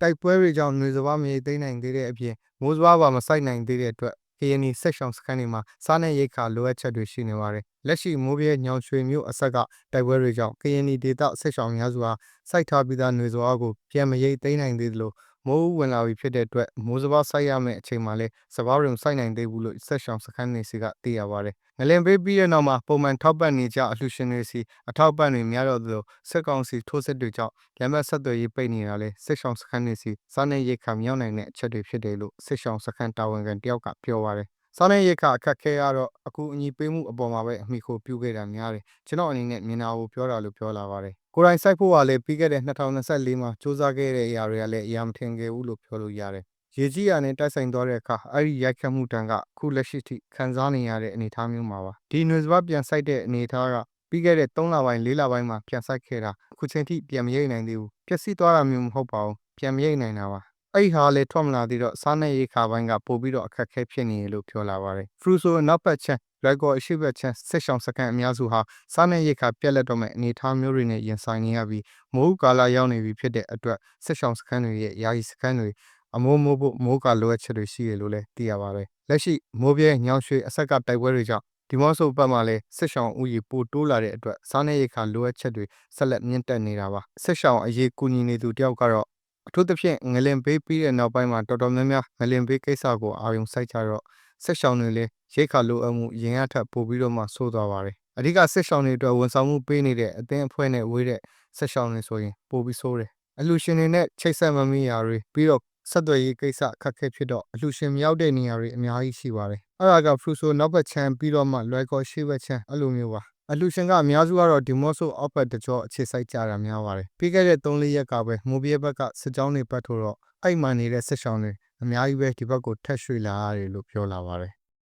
တိုက်ပွဲတွေကြောင့်ငွေစဘာမရိတ်သိမ်းနိုင်သေးတဲ့အပြင်မိုးစဘာပါမဆိုင်နိုင်သေးတဲ့အတွက် KNI ဆက်ဆောင်စခန်းတွေမှာစားနပ်ရိက္ခာလိုအပ်ချက်တွေရှိနေပါတယ်။လက်ရှိမိုးပြဲညောင်ရွှေမြို့အဆက်ကတိုက်ပွဲတွေကြောင့် KNI ဒေသဆက်ဆောင်များစုဟာစိုက်ထားပြီးသားငွေစဘာကိုပြန်မရိတ်သိမ်းနိုင်သေးသလို မိုးဦးဝင်လာပြီဖြစ်တဲ့အတွက်မိုးစပါးစိုက်ရမယ့်အချိန်မှာလည်းစပါးတွေမစိုက်နိုင်သေးဘူးလို့ဆက်ရှောင်စခန်းနေစီကသိရပါတယ်။ငလင်ပေးပြီးတဲ့နောက်မှာပုံမှန်ထောက်ပံ့နေကြအလှူရှင်တွေစီအထောက်ပံ့တွေများတော့သလိုစစ်ကောင်စီထိုးစစ်တွေကြောင့်လမ်းမဆက်သွယ်ရေးပိတ်နေတာလဲစစ်ရှောင်စခန်းနေစီစားနေရိက္ခာမြောက်နိုင်တဲ့အချက်တွေဖြစ်တယ်လို့စစ်ရှောင်စခန်းတာဝန်ခံတယောက်ကပြောပါတယ်။စားနေရိက္ခာအခက်ခဲကတော့အခုအညီပေးမှုအပေါ်မှာပဲအမိခိုပြုခဲ့တာများတယ်ကျွန်တော်အနေနဲ့မြင်တာကိုပြောတာလို့ပြောလာပါတယ်။ ကိုယ်တိုင်စိုက်ဖို့ကလည်းပြီးခဲ့တဲ့2024မှာစူးစမ်းခဲ့တဲ့အရာတွေကလည်းအရာမထင်ခဲ့ဘူးလို့ပြောလို့ရတယ်။ရေကြီးရနဲ့တိုက်ဆိုင်သွားတဲ့အခါအဲ့ဒီရိုက်ခတ်မှုတန်ကအခုလက်ရှိထိခံစားနေရတဲ့အနေအထားမျိုးမှာပါဒီຫນွေစပါးပြန်ဆိုင်တဲ့အနေအထားကပြီးခဲ့တဲ့3လပိုင်း4လပိုင်းမှာပြန်ဆိုင်ခဲ့တာအခုချိန်ထိပြန်မရိပ်နိုင်သေးဘူးပျက်စီးသွားတာမျိုးမဟုတ်ပါဘူးပြန်မရိပ်နိုင်တာပါ အဲ့ဒီဟာလည်းထွက်မလာသေးတော့စားနေရိခါပိုင်းကပို့ပြီးတော့အခက်အခဲဖြစ်နေတယ်လို့ပြောလာပါတယ်ဖရူဆိုနောက်ပတ်ချမ်းလက်ကောအရှိဘက်ချမ်းဆက်ရှောင်စကန်အများစုဟာစားနေရိခါပြက်လက်တော့မဲ့အနေအထားမျိုးတွေနဲ့ရင်ဆိုင်နေရပြီးမိုးကာလရောက်နေပြီဖြစ်တဲ့အတွက်ဆက်ရှောင်စကန်တွေရဲ့ယာယီစကန်တွေအမိုးမိုးဖို့မိုးကလိုအပ်ချက်တွေရှိရလို့လည်းသိရပါတယ်လက်ရှိမိုးပြဲညောင်ရွှေအဆက်ကတိုက်ပွဲတွေကြောင့်ဒီမော့ဆိုဘက်မှာလည်းစစ်ရှောင်ဥယျာဉ်ပိုတိုးလာတဲ့အတွက်စားနေရိခါလိုအပ်ချက်တွေဆက်လက်မြင့်တက်နေတာပါစစ်ရှောင်အရေးကူညီနေသူတယောက်ကတော့ အထူးသဖြင့်ငလင်ပေးပြီးတဲ့နောက်ပိုင်းမှာတော်တော်များများငလင်ပေးကိစ္စကိုအာရုံစိုက်ကြတော့ဆက်ရှောင်တွေလည်းရိတ်ခါလိုအပ်မှုရင်ရထက်ပိုပြီးတော့မှဆိုးသွားပါတယ်အဓိကဆက်ရှောင်တွေအတွက်ဝန်ဆောင်မှုပေးနေတဲ့အသင်းအဖွဲ့နဲ့ဝေးတဲ့ဆက်ရှောင်တွေဆိုရင်ပိုပြီးဆိုးတယ်အလူရှင်တွေနဲ့ချိတ်ဆက်မမိရာတွေပြီးတော့ဆက်သွယ်ရေးကိစ္စအခက်အခဲဖြစ်တော့အလှရှင်မရောက်တဲ့နေရာတွေအများကြီးရှိပါတယ်။အဲ့ဒါကဖရူဆိုနောက်ဘက်ချမ်းပြီးတော့မှလွယ်ကော်ရှေ့ဘက်ချမ်းအဲ့လိုမျိုးပါ။ အလှရှင်ကအများစုကတော့ဒီမော့ဆိုအောက်ဘက်တကြောအခြေစိုက်ကြတာများပါတယ်။ပြီးခဲ့တဲ့3-4ရက်ကပဲမိုးပြေးဘက်ကစစ်ကြောင်းတွေပတ်ထိုးတော့အဲ့မှနေတဲ့ဆက်ရှောင်းတွေအများကြီးပဲဒီဘက်ကိုထက်ရွှေ့လာရတယ်လို့ပြောလာပါတယ်